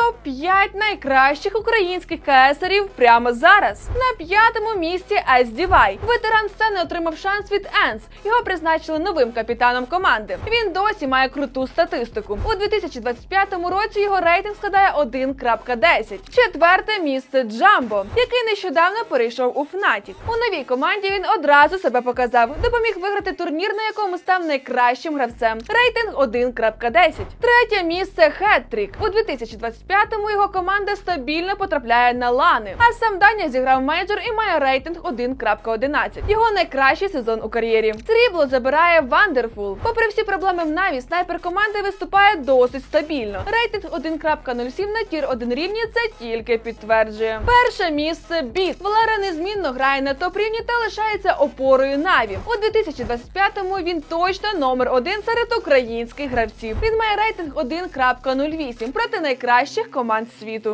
Топ-5 найкращих українських кесарів прямо зараз. На п'ятому місці SDY. Ветеран сцени отримав шанс від Енс. Його призначили новим капітаном команди. Він досі має круту статистику. У 2025 році його рейтинг складає 1.10. Четверте місце Джамбо, який нещодавно перейшов у Fnatic. У новій команді він одразу себе показав, допоміг виграти турнір, на якому став найкращим гравцем. Рейтинг 1.10. Третє місце Хеттрік. У 2025-му його команда стабільно потрапляє на лани. А сам Даня зіграв мейджор і має рейтинг 1.11. Його найкращий сезон у кар'єрі. Срібло забирає Вандерфул. Попри всі проблеми в Наві, снайпер команди виступає досить стабільно. Рейтинг 1.07 на тір 1 рівні це тільки підтверджує. Перше місце біт. Валера незмінно грає на топ рівні та лишається опорою Наві. У 2025-му він точно номер один серед українських гравців. Він має рейтинг 1.08 проти найкращих команд світу.